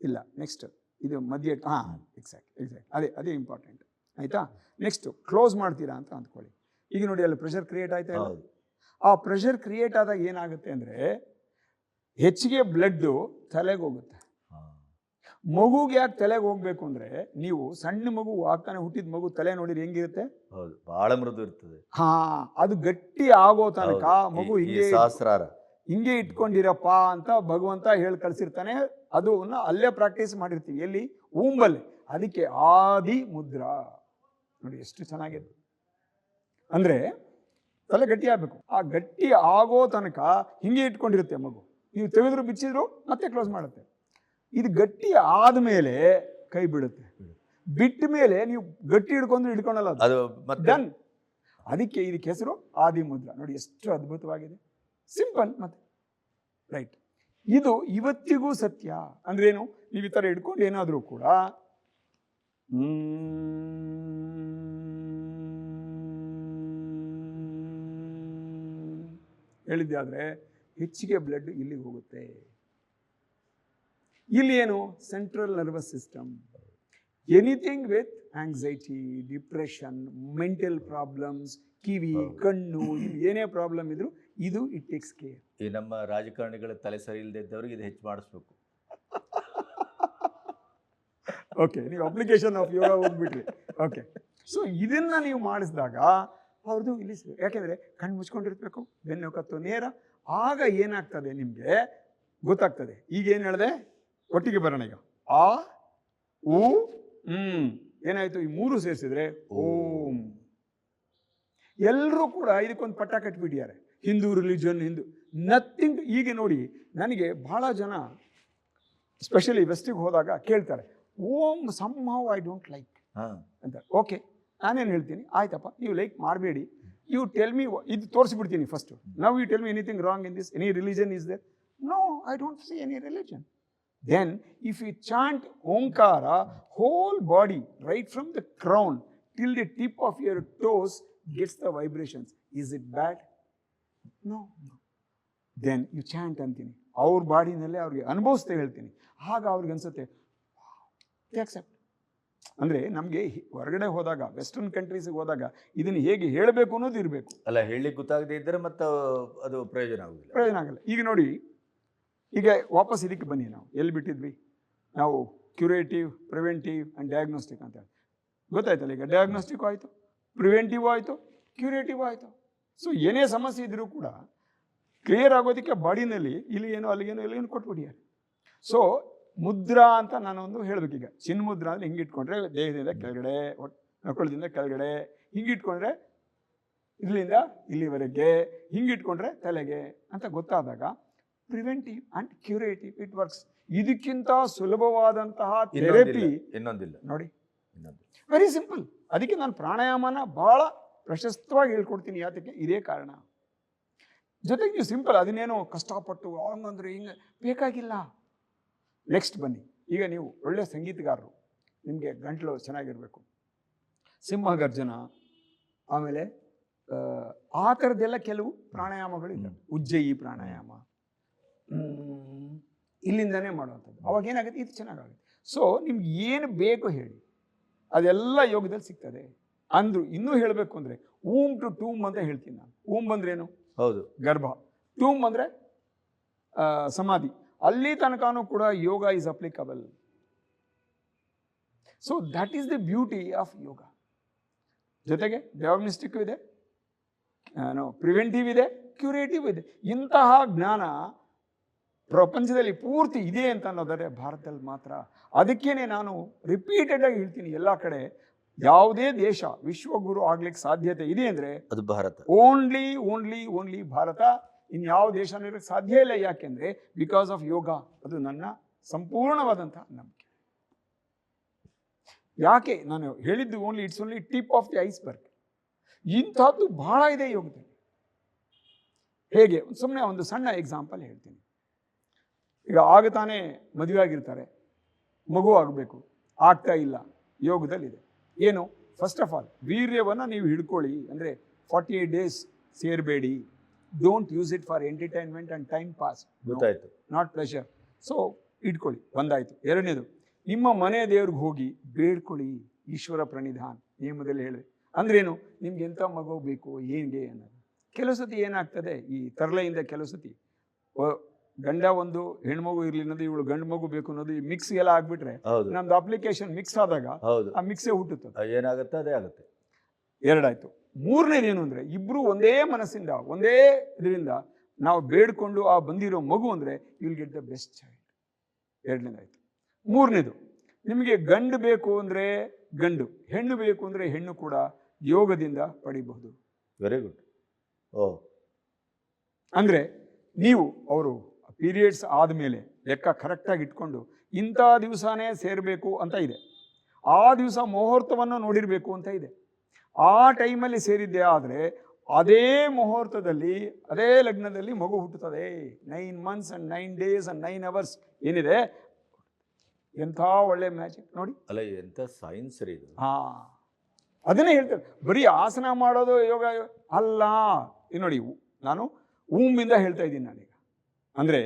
Speaker 1: ಇಲ್ಲ. ನೆಕ್ಸ್ಟ್ ಇದು ಮಧ್ಯ ಹಾಂ ಎಕ್ಸಾಕ್ಟ್ ಎಕ್ಸಾಕ್ಟ್. ಅದೇ ಅದೇ ಇಂಪಾರ್ಟೆಂಟ್. ಆಯಿತಾ? ನೆಕ್ಸ್ಟು ಕ್ಲೋಸ್ ಮಾಡ್ತೀರಾ ಅಂತ ಅಂದ್ಕೊಳ್ಳಿ. ಈಗ ನೋಡಿ ಅಲ್ಲಿ ಪ್ರೆಷರ್ ಕ್ರಿಯೇಟ್ ಆಯ್ತಾ ಇಲ್ಲ? ಆ ಪ್ರೆಷರ್ ಕ್ರಿಯೇಟ್ ಆದಾಗ ಏನಾಗುತ್ತೆ ಅಂದರೆ ಹೆಚ್ಚಿಗೆ ಬ್ಲಡ್ಡು ತಲೆಗೆ ಹೋಗುತ್ತೆ. ಮಗುಗೆ ಯಾಕೆ ತಲೆಗೆ ಹೋಗ್ಬೇಕು ಅಂದ್ರೆ ನೀವು ಸಣ್ಣ ಮಗು ಆಗ್ತಾನೆ ಹುಟ್ಟಿದ ಮಗು ತಲೆ ನೋಡಿದ್ರೆ ಹೆಂಗಿರುತ್ತೆ?
Speaker 2: ಹೌದು ಬಹಳ ಮೃದು ಇರ್ತದೆ.
Speaker 1: ಹಾ ಅದು ಗಟ್ಟಿ ಆಗೋ ತನಕ ಮಗು ಹಿಂಗೆ
Speaker 2: ಸಹಸ್ರಾರ.
Speaker 1: ಹಿಂಗೆ ಇಟ್ಕೊಂಡಿರಪ್ಪ ಅಂತ ಭಗವಂತ ಹೇಳಿ ಕಳ್ಸಿರ್ತಾನೆ. ಅದು ಅಲ್ಲೇ ಪ್ರಾಕ್ಟೀಸ್ ಮಾಡಿರ್ತೀವಿ. ಎಲ್ಲಿ? ಊಂಬಲ್ಲಿ. ಅದಕ್ಕೆ ಆದಿ ಮುದ್ರಾ. ನೋಡಿ ಎಷ್ಟು ಚೆನ್ನಾಗಿದೆ ಅಂದ್ರೆ ತಲೆ ಗಟ್ಟಿ ಆಗ್ಬೇಕು. ಆ ಗಟ್ಟಿ ಆಗೋ ತನಕ ಹಿಂಗೆ ಇಟ್ಕೊಂಡಿರುತ್ತೆ ಮಗು. ನೀವು ತೆಗೆದ್ರು ಬಿಚ್ಚಿದ್ರು ಮತ್ತೆ ಕ್ಲೋಸ್ ಮಾಡುತ್ತೆ. ಇದು ಗಟ್ಟಿ ಆದಮೇಲೆ ಕೈ ಬಿಡುತ್ತೆ. ಬಿಟ್ಟ ಮೇಲೆ ನೀವು ಗಟ್ಟಿ ಹಿಡ್ಕೊಂಡ್ರು ಹಿಡ್ಕೊಳಲ್ಲ ಅದು. ಡನ್ ಅದಕ್ಕೆ ಇದಕ್ಕೆ ಹೆಸರು ಆದಿ ಮುದ್ರ ನೋಡಿ ಎಷ್ಟು ಅದ್ಭುತವಾಗಿದೆ. ಸಿಂಪಲ್ ಮತ್ತೆ. ರೈಟ್ ಇದು ಇವತ್ತಿಗೂ ಸತ್ಯ. ಅಂದ್ರೇನು? ನೀವು ಈ ಥರ ಹಿಡ್ಕೊಂಡು ಏನಾದರೂ ಕೂಡ ಹೇಳಿದ್ದೆ ಆದರೆ ಹೆಚ್ಚಿಗೆ ಬ್ಲಡ್ ಇಲ್ಲಿಗೆ ಹೋಗುತ್ತೆ. ಇಲ್ಲಿ ಏನು? Central nervous system anything with anxiety depression mental problems ಕಿವಿ ಕಣ್ಣು ಏನೇ ಪ್ರಾಬ್ಲಮ್ ಇದ್ರು ಇದು ಇಟ್ ಟೇಕ್ಸ್ ಕೇರ್
Speaker 2: ಈ ನಮ್ಮ ರಾಜಕಾರಣಿಗಳ ತಲೆ ಸರಿ ಇಲ್ಲದೆ ಇದ್ದವ್ರಿಗೆ ಇದು ಹೆಚ್ಚು ಮಾಡಿಸ್ಬೇಕು.
Speaker 1: ಓಕೆ ನೀವು ಅಪ್ಲಿಕೇಶನ್ ಆಫ್ ಯೋಗ ಹೋಗ್ಬಿಟ್ರಿ. ಓಕೆ ಸೊ ಇದನ್ನ ನೀವು ಮಾಡಿಸಿದಾಗ ಅವ್ರದ್ದು ಇಲ್ಲಿ ಯಾಕೆಂದ್ರೆ ಕಣ್ಣು ಮುಚ್ಕೊಂಡಿರ್ಬೇಕು ಬೆನ್ನು ಕತ್ತು ನೇರ ಆಗ ಏನಾಗ್ತದೆ ನಿಮಗೆ? ಗೊತ್ತಾಗ್ತದೆ. ಈಗ ಏನು ಹೇಳಿದೆ? ಒಟ್ಟಿಗೆ ಬರೋಣ ಈಗ. ಆ ಊ ಹ್ಮ್. ಏನಾಯ್ತು? ಈ ಮೂರು ಸೇರಿಸಿದ್ರೆ ಓಂ. ಎಲ್ಲರೂ ಕೂಡ ಇದಕ್ಕೊಂದು ಪಟ್ಟ ಕಟ್ಬಿಟ್ಟಿದ್ದಾರೆ. ಹಿಂದೂ ರಿಲಿಜನ್ ಹಿಂದೂ ನಥಿಂಗ್ ಈಗ ನೋಡಿ ನನಗೆ ಬಹಳ ಜನ ಸ್ಪೆಷಲಿ ವೆಸ್ಟಿಗೆ ಹೋದಾಗ ಕೇಳ್ತಾರೆ Om somehow I don't like ಅಂತ. ಓಕೆ ನಾನೇನು ಹೇಳ್ತೀನಿ? ಆಯ್ತಪ್ಪ ನೀವು ಲೈಕ್ ಮಾಡಬೇಡಿ. ಯು ಟೆಲ್ ಮಿ ಇದು ತೋರಿಸ್ಬಿಡ್ತೀನಿ first now you tell me anything wrong in this any religion is there no I don't see any religion then if you chant Omkara whole body right from the crown till the tip of your toes gets the vibrations is it bad? No then you chant ಅಂತೀನಿ. ಅವ್ರ ಬಾಡಿನಲ್ಲೇ ಅವ್ರಿಗೆ ಅನುಭವಿಸ್ತಾ ಹೇಳ್ತೀನಿ. ಆಗ ಅವ್ರಿಗೆ ಅನ್ಸುತ್ತೆ accept ಅಂದರೆ ನಮಗೆ ಹೊರಗಡೆ ಹೋದಾಗ ವೆಸ್ಟರ್ನ್ ಕಂಟ್ರೀಸಿಗೆ ಹೋದಾಗ ಇದನ್ನು ಹೇಗೆ ಹೇಳಬೇಕು ಅನ್ನೋದು ಇರಬೇಕು.
Speaker 2: ಅಲ್ಲ ಹೇಳಿ ಗೊತ್ತಾಗದೇ ಇದ್ದರೆ ಮತ್ತೆ ಅದು ಪ್ರಯೋಜನ ಆಗುದಿಲ್ಲ.
Speaker 1: ಪ್ರಯೋಜನ ಆಗಲ್ಲ. ಈಗ ನೋಡಿ ಈಗ ವಾಪಸ್ ಇದಕ್ಕೆ ಬನ್ನಿ ನಾವು. ಎಲ್ಲಿ ಬಿಟ್ಟಿದ್ವಿ? ನಾವು ಕ್ಯೂರೇಟಿವ್ ಪ್ರಿವೆಂಟಿವ್ ಆ್ಯಂಡ್ ಡಯಾಗ್ನೋಸ್ಟಿಕ್ ಅಂತ ಹೇಳಿ. ಗೊತ್ತಾಯ್ತಲ್ಲ ಈಗ? ಡಯಾಗ್ನೋಸ್ಟಿಕ್ ಆಯಿತು ಪ್ರಿವೆಂಟಿವ್ ಆಯಿತು ಕ್ಯೂರೇಟಿವ್ ಆಯಿತು. ಸೊ ಏನೇ ಸಮಸ್ಯೆ ಇದ್ದರೂ ಕೂಡ ಕ್ಲಿಯರ್ ಆಗೋದಕ್ಕೆ ಬಾಡಿನಲ್ಲಿ ಇಲ್ಲಿ ಏನೋ, ಅಲ್ಲಿಗೇನೋ ಏನು ಕೊಟ್ಬಿಟ್ಟಿದ್ದಾರೆ. ಸೊ ಮುದ್ರಾ ಅಂತ ನಾನೊಂದು ಚಿನ್ ಚಿನ್ಮುದ್ರಾ ಅಂದರೆ ಹಿಂಗೆ ಇಟ್ಕೊಂಡ್ರೆ ದೇಹದಿಂದ ಕೆಳಗಡೆ ನಕೊಳದಿಂದ ಕೆಳಗಡೆ, ಹಿಂಗೆ ಇಟ್ಕೊಂಡ್ರೆ ಇಲ್ಲಿಂದ ಇಲ್ಲಿವರೆಗೆ, ಹಿಂಗೆ ಇಟ್ಕೊಂಡ್ರೆ ತಲೆಗೆ ಅಂತ ಗೊತ್ತಾದಾಗ preventive and curative it works ಇದಕ್ಕಿಂತ ಸುಲಭವಾದಂತಹ ಥೆರಪಿ
Speaker 2: ಇನ್ನೊಂದಿಲ್ಲ.
Speaker 1: ನೋಡಿ.
Speaker 2: ಇನ್ನೊಂದು
Speaker 1: ವೆರಿ ಸಿಂಪಲ್ ಅದಕ್ಕೆ ನಾನು ಪ್ರಾಣಾಯಾಮನ ಬಹಳ ಪ್ರಶಸ್ತವಾಗಿ ಹೇಳ್ಕೊಡ್ತೀನಿ ಯಾತಕ್ಕೆ? ಇದೇ ಕಾರಣ. ಜೊತೆಗೆ ನೀವು ಸಿಂಪಲ್ ಅದನ್ನೇನೋ ಕಷ್ಟಪಟ್ಟು ಹಂಗಂದ್ರೆ ಹಿಂಗೆ ಬೇಕಾಗಿಲ್ಲ. ನೆಕ್ಸ್ಟ್ ಬನ್ನಿ. ಈಗ ನೀವು ಒಳ್ಳೆ ಸಂಗೀತಗಾರರು. ನಿಮಗೆ ಗಂಟಲು ಚೆನ್ನಾಗಿರಬೇಕು. ಸಿಂಹಗರ್ಜನ ಆಮೇಲೆ ಆ, ಥರದ್ದೆಲ್ಲ ಕೆಲವು ಪ್ರಾಣಾಯಾಮಗಳು ಉಜ್ಜಯಿ ಪ್ರಾಣಾಯಾಮ. ಇಲ್ಲಿಂದನೇ ಮಾಡುವಂಥದ್ದು. ಅವಾಗ ಏನಾಗುತ್ತೆ? ಇದು ಚೆನ್ನಾಗಾಗುತ್ತೆ. ಸೊ ನಿಮ್ಗೆ ಏನು ಬೇಕು ಹೇಳಿ. ಅದೆಲ್ಲ ಯೋಗದಲ್ಲಿ ಸಿಗ್ತದೆ. ಅಂದ್ರು ಇನ್ನೂ ಹೇಳಬೇಕು ಅಂದರೆ ಊಮ್ ಟು ಟೂಮ್ ಅಂತ ಹೇಳ್ತೀನಿ ನಾನು. ಊಮ್ ಏನು?
Speaker 2: ಹೌದು.
Speaker 1: ಗರ್ಭ. ಟೂಮ್ ಅಂದರೆ ಸಮಾಧಿ. ಅಲ್ಲಿ ತನಕನೂ ಕೂಡ yoga is applicable so that is the beauty of yoga. ಜೊತೆಗೆ ಡಯಾಗ್ನಿಸ್ಟಿಕ್ ಇದೆ ನೋ ಪ್ರಿವೆಂಟಿವ್ ಇದೆ ಕ್ಯೂರೇಟಿವ್ ಇದೆ ಇಂತಹ ಜ್ಞಾನ ಪ್ರಪಂಚದಲ್ಲಿ ಪೂರ್ತಿ ಇದೆ ಅಂತ ಅನ್ನೋದಾದರೆ ಭಾರತದಲ್ಲಿ ಮಾತ್ರ. ಅದಕ್ಕೇನೆ ನಾನು ರಿಪೀಟೆಡ್ ಆಗಿ ಹೇಳ್ತೀನಿ ಎಲ್ಲ ಕಡೆ ಯಾವುದೇ ದೇಶ ವಿಶ್ವಗುರು ಆಗ್ಲಿಕ್ಕೆ ಸಾಧ್ಯತೆ ಇದೆ ಅಂದರೆ
Speaker 2: ಅದು Bharat.
Speaker 1: Only only only Bharat. ಇನ್ಯಾವ ದೇಶನೂ ಇರೋಕ್ಕೆ ಸಾಧ್ಯ ಇಲ್ಲ ಯಾಕೆಂದ್ರೆ ಬಿಕಾಸ್ ಆಫ್ ಯೋಗ ಅದು ನನ್ನ ಸಂಪೂರ್ಣವಾದಂತಹ ನಂಬಿಕೆ. ಯಾಕೆ? ನಾನು ಹೇಳಿದ್ದು only it's only tip of the iceberg ಇಂಥದ್ದು ಬಹಳ ಇದೆ ಯೋಗದಲ್ಲಿ. ಹೇಗೆ? ಸುಮ್ಮನೆ ಒಂದು ಸಣ್ಣ ಎಕ್ಸಾಂಪಲ್ ಹೇಳ್ತೀನಿ. ಈಗ ಆಗ ತಾನೇ ಮದುವೆ ಆಗಿರ್ತಾರೆ. ಮಗು ಆಗಬೇಕು. ಆಗ್ತಾ ಇಲ್ಲ. ಯೋಗದಲ್ಲಿದೆ. ಏನು? ಫಸ್ಟ್ ಆಫ್ ಆಲ್ ವೀರ್ಯವನ್ನು ನೀವು ಹಿಡ್ಕೊಳ್ಳಿ. ಅಂದರೆ forty eight days ಸೇರಬೇಡಿ don't use it for entertainment and time pass
Speaker 2: ಗೊತ್ತಾಯಿತು.
Speaker 1: ನಾಟ್ ಪ್ಲೆಷರ್ ಸೊ ಇಟ್ಕೊಳ್ಳಿ. ಒಂದಾಯಿತು ಎರಡನೇದು ನಿಮ್ಮ ಮನೆ ದೇವ್ರಿಗೆ ಹೋಗಿ ಬೇಡ್ಕೊಳ್ಳಿ. ಈಶ್ವರ ಪ್ರಣಿಧಾನ್. ನಿಯಮದಲ್ಲಿ ಹೇಳಿದೆ. ಅಂದ್ರೇನು? ನಿಮ್ಗೆ ಎಂಥ ಮಗು ಬೇಕು? ಏನಿಗೆ ಅನ್ನೋದು. ಕೆಲವು ಸತಿ ಏನಾಗ್ತದೆ? ಈ ತರಲೆಯಿಂದ ಕೆಲವು ಸತಿ ಗಂಡ ಒಂದು ಹೆಣ್ಮಗು ಇರಲಿ ಅನ್ನೋದು ಇವಳು ಗಂಡು ಮಗು ಬೇಕು ಅನ್ನೋದು ಈ ಮಿಕ್ಸ್ ಎಲ್ಲ ಆಗ್ಬಿಟ್ರೆ
Speaker 2: ಹೌದು.
Speaker 1: ನಮ್ದು ಅಪ್ಲಿಕೇಶನ್ ಮಿಕ್ಸ್ ಆದಾಗ
Speaker 2: ಹೌದು.
Speaker 1: ಆ ಮಿಕ್ಸೇ
Speaker 2: ಹುಟ್ಟುತ್ತೆ. ಏನಾಗುತ್ತೆ? ಅದೇ ಆಗುತ್ತೆ.
Speaker 1: ಎರಡಾಯ್ತು. ಮೂರನೇದೇನು ಅಂದ್ರೆ ಇಬ್ರು ಒಂದೇ ಮನಸ್ಸಿಂದ ಒಂದೇ ಇದರಿಂದ ನಾವು ಬೇಡ್ಕೊಂಡು ಆ ಬಂದಿರೋ ಮಗು ಅಂದ್ರೆ will get the best child ಎರಡನೇದಾಯ್ತು. ಮೂರನೇದು ನಿಮಗೆ ಗಂಡು ಬೇಕು ಅಂದ್ರೆ ಗಂಡು ಹೆಣ್ಣು ಬೇಕು ಅಂದ್ರೆ ಹೆಣ್ಣು ಕೂಡ ಯೋಗದಿಂದ ಪಡಿಬಹುದು.
Speaker 2: ವೆರಿ ಗುಡ್ ಓ.
Speaker 1: ಅಂದ್ರೆ ನೀವು ಅವರು ಪೀರಿಯಡ್ಸ್ ಆದಮೇಲೆ ಲೆಕ್ಕ ಕರೆಕ್ಟಾಗಿ ಇಟ್ಕೊಂಡು ಇಂಥ ದಿವಸನೇ ಸೇರಬೇಕು ಅಂತ ಇದೆ. ಆ ದಿವಸ ಮುಹೂರ್ತವನ್ನು ನೋಡಿರಬೇಕು ಅಂತ ಇದೆ. ಆ ಟೈಮಲ್ಲಿ ಸೇರಿದ್ದೆ ಆದರೆ ಅದೇ ಮುಹೂರ್ತದಲ್ಲಿ ಅದೇ ಲಗ್ನದಲ್ಲಿ ಮಗು ಹುಟ್ಟುತ್ತದೆ. Nine months and nine days and nine hours ಏನಿದೆ? ಎಂಥ ಒಳ್ಳೆ ಮ್ಯಾಜಿಕ್ ನೋಡಿ.
Speaker 2: ಅಲ್ಲ ಎಂಥ ಸೈನ್ಸ್ ರೀ ಇದು.
Speaker 1: ಹಾ ಅದನ್ನೇ ಹೇಳ್ತಾರೆ ಬರೀ ಆಸನ ಮಾಡೋದು ಯೋಗ ಅಲ್ಲ ಇದು ನೋಡಿ ನಾನು ಊಮಿಂದ ಹೇಳ್ತಾ ಇದ್ದೀನಿ ನಾನೀಗ ಅಂದರೆ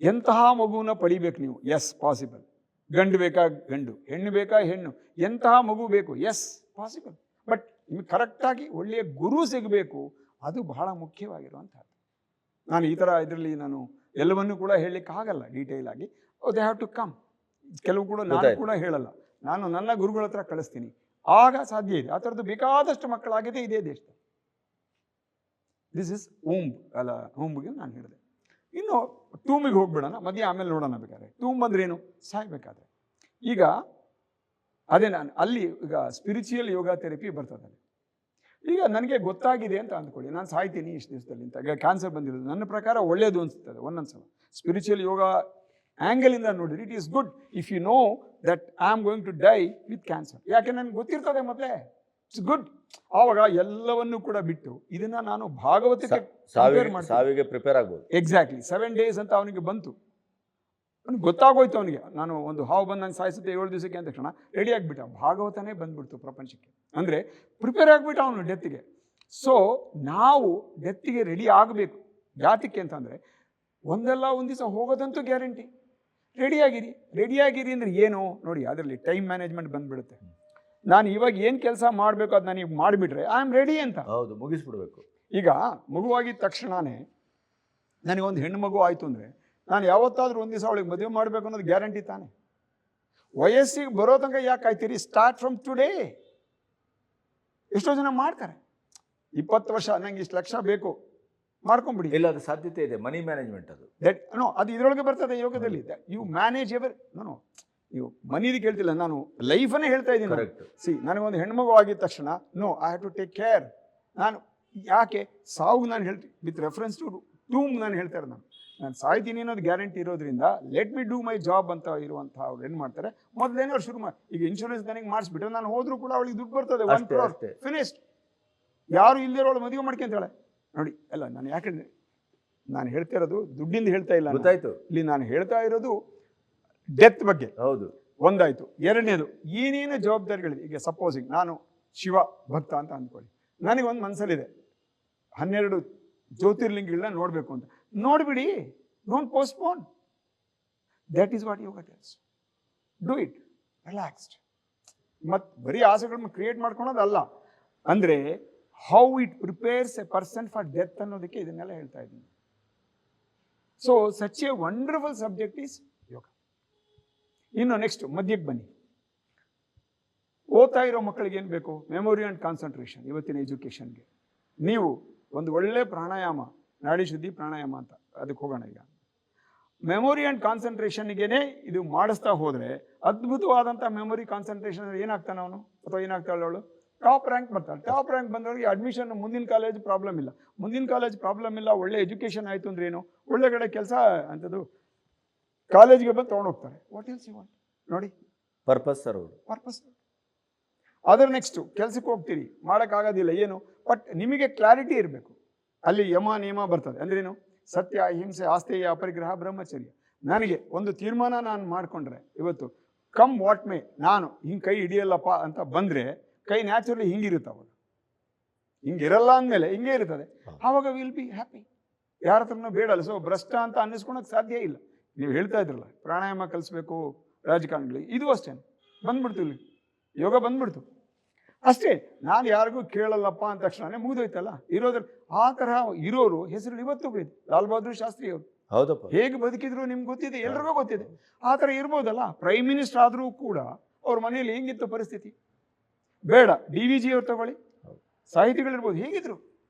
Speaker 1: ಎಂತಹ ಮಗುವನ್ನ ಪಡಿಬೇಕು ನೀವು? ಎಸ್ ಪಾಸಿಬಲ್ ಗಂಡು ಬೇಕಾ ಗಂಡು? ಹೆಣ್ಣು ಬೇಕಾ ಹೆಣ್ಣು? ಎಂತಹ ಮಗು ಬೇಕು? ಎಸ್ ಪಾಸಿಬಲ್ ಬಟ್ ನಿಮಗೆ ಕರೆಕ್ಟಾಗಿ ಒಳ್ಳೆಯ ಗುರು ಸಿಗಬೇಕು ಅದು ಬಹಳ ಮುಖ್ಯವಾಗಿರುವಂತಹ ನಾನು ಈ ಥರ ಇದರಲ್ಲಿ ನಾನು ಎಲ್ಲವನ್ನೂ ಕೂಡ ಹೇಳಲಿಕ್ಕೆ ಆಗಲ್ಲ ಡೀಟೇಲ್ ಆಗಿ. ದೇ ಹ್ಯಾವ್ ಟು ಕಮ್ ಕೆಲವು ಕೂಡ ನಾನು ಕೂಡ ಹೇಳಲ್ಲ. ನಾನು ನನ್ನ ಗುರುಗಳ ಹತ್ರ ಕಳಿಸ್ತೀನಿ. ಆಗ ಸಾಧ್ಯ ಇದೆ. ಆ ಥರದ್ದು ಬೇಕಾದಷ್ಟು ಮಕ್ಕಳಾಗಿದೆ ಇದೇ ದೇಶದಲ್ಲಿ. ದಿಸ್ ಇಸ್ ಓಂಬ್ ಅಲ್ಲ ಓಂಬ್ಗೆ ನಾನು ಹೇಳಿದೆ. ಇನ್ನು ಟೂಮಿಗೆ ಹೋಗ್ಬಿಡೋಣ, ಮಧ್ಯ ಆಮೇಲೆ ನೋಡೋಣ ಬೇಕಾದ್ರೆ. ಟೂಮ್ ಏನು? ಸಾಯ್ಬೇಕಾದ್ರೆ. ಈಗ ಅದೇ ನಾನು, ಅಲ್ಲಿ ಈಗ ಸ್ಪಿರಿಚುಯಲ್ ಯೋಗ ಥೆರಪಿ ಬರ್ತದೆ ಈಗ ನನಗೆ ಗೊತ್ತಾಗಿದೆ ಅಂತ ಅಂದ್ಕೊಳ್ಳಿ. ನಾನು ಸಾಯ್ತೀನಿ ಇಷ್ಟು ದಿವಸದಲ್ಲಿ ಅಂತ. ಕ್ಯಾನ್ಸರ್ ಬಂದಿರೋದು. ನನ್ನ ಪ್ರಕಾರ ಒಳ್ಳೆಯದು ಅನಿಸ್ತದೆ ಒಂದೊಂದು ಸಲ ಸ್ಪಿರಿಚುವಲ್ ಯೋಗ ಆ್ಯಂಗಲಿಂದ ನೋಡಿರಿ it is good if you know that I am going to die with cancer ಯಾಕೆ? ನನಗೆ ಗೊತ್ತಿರ್ತದೆ ಮೊದಲೇ. ಇಟ್ಸ್ ಗುಡ್ ಆವಾಗ ಎಲ್ಲವನ್ನೂ ಕೂಡ ಬಿಟ್ಟು ಇದನ್ನ ನಾನು ಭಾಗವತಕ್ಕೆ
Speaker 2: ಸಾವಿಗೆ ಪ್ರಿಪೇರ್ ಆಗ್ಬೋದು.
Speaker 1: ಎಕ್ಸಾಕ್ಟ್ಲಿ ಸೆವೆನ್ ಡೇಸ್ ಅಂತ ಅವನಿಗೆ ಬಂತು. ಅವ್ನಿಗೆ ಗೊತ್ತಾಗೋಯ್ತು ಅವನಿಗೆ. ನಾನು ಒಂದು ಹಾವು ಬಂದು ನಂಗೆ ಸಾಯಿಸುತ್ತೆ ಏಳು ದಿವಸಕ್ಕೆ ಅಂತ ತಕ್ಷಣ ರೆಡಿ ಆಗಿಬಿಟ್ಟ. ಭಾಗವತನೇ ಬಂದ್ಬಿಡ್ತು ಪ್ರಪಂಚಕ್ಕೆ. ಅಂದರೆ ಪ್ರಿಪೇರ್ ಆಗಿಬಿಟ್ಟ ಅವನು ಡೆತ್ಗೆ ಸೊ ನಾವು ಡೆತ್ತಿಗೆ ರೆಡಿ ಆಗಬೇಕು. ಯಾತಕ್ಕೆ ಅಂತಂದರೆ ಒಂದಲ್ಲ ಒಂದು ದಿವಸ ಹೋಗೋದಂತೂ ಗ್ಯಾರಂಟಿ ರೆಡಿಯಾಗಿರಿ ರೆಡಿಯಾಗಿರಿ ಅಂದರೆ ಏನು? ನೋಡಿ ಅದರಲ್ಲಿ ಟೈಮ್ ಮ್ಯಾನೇಜ್ಮೆಂಟ್ ಬಂದ್ಬಿಡುತ್ತೆ. ನಾನು ಇವಾಗ ಏನು ಕೆಲಸ ಮಾಡಬೇಕು ಅದು ನನಗೆ ಮಾಡಿಬಿಟ್ರೆ ಐ ಆಮ್ ರೆಡಿ ಅಂತ.
Speaker 2: ಹೌದು ಮುಗಿಸ್ಬಿಡ್ಬೇಕು.
Speaker 1: ಈಗ ಮಗುವಾಗಿದ್ದ ತಕ್ಷಣವೇ ನನಗೊಂದು ಹೆಣ್ಣು ಮಗು ಆಯಿತು ಅಂದರೆ ನಾನು ಯಾವತ್ತಾದರೂ ಒಂದು ದಿವಸ ಅವಳಿಗೆ ಮದುವೆ ಮಾಡಬೇಕು ಅನ್ನೋದು ಗ್ಯಾರಂಟಿ ತಾನೆ. ವಯಸ್ಸಿಗೆ ಬರೋ ತನಕ ಯಾಕೆ ಆಯ್ತೀರಿ? ಸ್ಟಾರ್ಟ್ ಫ್ರಮ್ ಟುಡೇ ಎಷ್ಟೋ ಜನ ಮಾಡ್ತಾರೆ. ಇಪ್ಪತ್ತು ವರ್ಷ ನಂಗೆ ಇಷ್ಟು ಲಕ್ಷ ಬೇಕು. ಮಾಡ್ಕೊಂಬಿಡಿ.
Speaker 2: ಇಲ್ಲ ಅದು ಸಾಧ್ಯತೆ ಇದೆ. ಮನಿ ಮ್ಯಾನೇಜ್ಮೆಂಟ್ ಅದು.
Speaker 1: ದಟ್ ನೋ ಅದು ಇದರೊಳಗೆ ಬರ್ತದೆ ಯೋಗದಲ್ಲಿ ಯು ಮ್ಯಾನೇಜ್ ಎವರ್ ನೋ ನೀವು ಮನಿದು ಕೇಳ್ತಿಲ್ಲ ನಾನು ಲೈಫನ್ನೇ ಹೇಳ್ತಾ ಇದ್ದೀನಿ ಸಿ ನನಗೊಂದು ಹೆಣ್ಮಗು ಆಗಿದ ತಕ್ಷಣ no I have to take care ನಾನು ಯಾಕೆ? ಸಾವು ನಾನು ಹೇಳ್ತೀನಿ ವಿತ್ ರೆಫರೆನ್ಸ್ ಟು ಟೂಮ್ ನಾನು ಹೇಳ್ತಾ ಇರೋದು ನಾನು. ನಾನು ಸಾಯ್ತೀನಿ ಅನ್ನೋದು ಗ್ಯಾರಂಟಿ ಇರೋದ್ರಿಂದ let me do my job ಅಂತ ಇರುವಂಥ ಅವ್ರು ಏನು ಮಾಡ್ತಾರೆ? ಮೊದಲೇನೋ ಅವ್ರು ಶುರು ಮಾಡಿ ಈಗ ಇನ್ಶೂರೆನ್ಸ್ ನನಗೆ ಮಾಡಿಸ್ಬಿಟ್ರೆ ನಾನು ಹೋದ್ರು ಕೂಡ ಅವಳಿಗೆ ದುಡ್ಡು ಬರ್ತದೆ ಒನ್ ಕ್ರೋರ್ ಫಿನಿಶ್ಡ್ ಯಾರು ಇಲ್ಲದಿರೋಳು ಮದುವೆ ಮಾಡ್ಕೊಂತಾಳೆ ನೋಡಿ ಅಲ್ಲ ನಾನು ಯಾಕೆ ನಾನು ಹೇಳ್ತಾ ಇರೋದು ದುಡ್ಡಿಂದ ಹೇಳ್ತಾ ಇಲ್ಲ.
Speaker 2: ಗೊತ್ತಾಯ್ತು.
Speaker 1: ಇಲ್ಲಿ ನಾನು ಹೇಳ್ತಾ ಇರೋದು ಡೆತ್ ಬಗ್ಗೆ.
Speaker 2: ಹೌದು.
Speaker 1: ಒಂದಾಯ್ತು. ಎರಡನೇದು ಏನೇನು ಜವಾಬ್ದಾರಿಗಳಿದೆ? ಈಗ ಸಪೋಸಿಂಗ್ ನಾನು ಶಿವ ಭಕ್ತ ಅಂತ ಅಂದ್ಕೊಳ್ಳಿ. ನನಗೆ ಒಂದು ಮನಸ್ಸಲ್ಲಿದೆ ಹನ್ನೆರಡು ಜ್ಯೋತಿರ್ಲಿಂಗಗಳನ್ನ ನೋಡಬೇಕು ಅಂತ. ನೋಡ್ಬಿಡಿ. Don't postpone that is what yoga tells do it relaxed ಮತ್ತು ಬರೀ ಆಸೆಗಳನ್ನ ಕ್ರಿಯೇಟ್ ಮಾಡ್ಕೊಳೋದಲ್ಲ. ಅಂದರೆ how it prepares a person for death ಅನ್ನೋದಕ್ಕೆ ಇದನ್ನೆಲ್ಲ ಹೇಳ್ತಾ ಇದ್ದೀನಿ. So such a wonderful subject is ಇನ್ನು ನೆಕ್ಸ್ಟ್ ಮಧ್ಯಕ್ಕೆ ಬನ್ನಿ. ಓದ್ತಾ ಇರೋ ಮಕ್ಕಳಿಗೆ ಏನು ಬೇಕು? ಮೆಮೊರಿ ಆ್ಯಂಡ್ ಕಾನ್ಸಂಟ್ರೇಷನ್ ಇವತ್ತಿನ ಎಜುಕೇಷನ್ಗೆ ನೀವು ಒಂದು ಒಳ್ಳೆ ಪ್ರಾಣಾಯಾಮ, ನಾಡಿ ಶುದ್ಧಿ ಪ್ರಾಣಾಯಾಮ ಅಂತ ಅದಕ್ಕೆ ಹೋಗೋಣ ಈಗ. ಮೆಮೊರಿ ಆ್ಯಂಡ್ ಕಾನ್ಸಂಟ್ರೇಷನ್ಗೇನೆ ಇದು ಮಾಡಿಸ್ತಾ ಹೋದರೆ ಅದ್ಭುತವಾದಂಥ ಮೆಮೊರಿ ಕಾನ್ಸಂಟ್ರೇಷನ್ ಏನಾಗ್ತಾನೆ ಅವನು? ಅಥವಾ ಏನಾಗ್ತಾಳೆ ಅವಳು? ಟಾಪ್ ರ್ಯಾಂಕ್ ಬರ್ತಾಳೆ. ಟಾಪ್ ರ್ಯಾಂಕ್ ಬಂದವರಿಗೆ ಅಡ್ಮಿಷನ್ ಮುಂದಿನ ಕಾಲೇಜ್ ಪ್ರಾಬ್ಲಮ್ ಇಲ್ಲ. ಮುಂದಿನ ಕಾಲೇಜ್ ಪ್ರಾಬ್ಲಮ್ ಇಲ್ಲ, ಒಳ್ಳೆ ಎಜುಕೇಷನ್ ಆಯಿತು ಅಂದ್ರೆ ಏನು? ಒಳ್ಳೆ ಕಡೆ ಕೆಲಸ ಅಂಥದ್ದು ಕಾಲೇಜ್ಗೆ ಬಂದು ತೊಗೊಂಡೋಗ್ತಾರೆ ವಾಟ್ ಎಲ್ಸ್ ಯು ವಾಂಟ್ ನೋಡಿ.
Speaker 2: ಪರ್ಪಸ್ ಸರ್ ಅವರು.
Speaker 1: ಪರ್ಪಸ್ ಅದರ ನೆಕ್ಸ್ಟು ಕೆಲ್ಸಕ್ಕೆ ಹೋಗ್ತೀರಿ. ಮಾಡೋಕ್ಕಾಗೋದಿಲ್ಲ. ಏನು? ಬಟ್ ನಿಮಗೆ ಕ್ಲಾರಿಟಿ ಇರಬೇಕು. ಅಲ್ಲಿ ಯಮ ನಿಯಮ ಬರ್ತದೆ. ಅಂದ್ರೇನು? ಸತ್ಯ ಅಹಿಂಸೆ ಆಸ್ತೆಯ ಅಪರಿಗ್ರಹ ಬ್ರಹ್ಮಚರ್ಯ. ನನಗೆ ಒಂದು ತೀರ್ಮಾನ ನಾನು ಮಾಡಿಕೊಂಡ್ರೆ ಇವತ್ತು ಕಮ್ ವಾಟ್ ಮೇ ನಾನು ಹಿಂಗೆ ಕೈ ಹಿಡಿಯಲ್ಲಪ್ಪ ಅಂತ ಬಂದರೆ ಕೈ ನ್ಯಾಚುರಲಿ ಹಿಂಗಿರುತ್ತೆ ಅವಾಗ. ಹಿಂಗಿರಲ್ಲ ಅಂದಮೇಲೆ ಹಿಂಗೆ ಇರ್ತದೆ. ಆವಾಗ ವಿಲ್ ಬಿ ಹ್ಯಾಪಿ ಯಾರ ಹತ್ರನೂ ಬೇಡಲ್ಲ. ಸೊ ಭ್ರಷ್ಟ ಅಂತ ಅನ್ನಿಸ್ಕೊಳಕ್ಕೆ ಸಾಧ್ಯ ಇಲ್ಲ. ನೀವು ಹೇಳ್ತಾ ಇದ್ರಲ್ಲ ಪ್ರಾಣಾಯಾಮ ಕಲಿಸ್ಬೇಕು ರಾಜಕಾರಣಿಗಳಿಗೆ ಇದು ಅಷ್ಟೇ. ಬಂದ್ಬಿಡ್ತು ಇಲ್ಲಿ. ಯೋಗ ಬಂದ್ಬಿಡ್ತು. ಅಷ್ಟೇ ನಾನು ಯಾರಿಗೂ ಕೇಳಲ್ಲಪ್ಪ ಅಂದ ತಕ್ಷಣ ಮುಗಿದೋಯ್ತಲ್ಲ? ಇರೋದ್ರ ಆ ತರಹ ಇರೋರು ಹೆಸರು ಇವತ್ತು ಇದೆ ಲಾಲ್ ಬಹದ್ದೂರ್ ಶಾಸ್ತ್ರಿ ಅವರು.
Speaker 2: ಹೌದಪ್ಪ.
Speaker 1: ಹೇಗೆ ಬದುಕಿದ್ರು ನಿಮ್ಗೆ ಗೊತ್ತಿದೆ ಎಲ್ರಿಗೂ ಗೊತ್ತಿದೆ. ಆ ಥರ ಇರ್ಬೋದಲ್ಲ? ಪ್ರೈಮ್ ಮಿನಿಸ್ಟರ್ ಆದರೂ ಕೂಡ ಅವ್ರ ಮನೆಯಲ್ಲಿ ಹೆಂಗಿತ್ತು ಪರಿಸ್ಥಿತಿ? ಬೇಡ ಡಿ ವಿ ಜಿ ಅವ್ರು ತಗೊಳ್ಳಿ. ಸಾಹಿತಿಗಳಿರ್ಬೋದು ಹೇಗಿದ್ರು.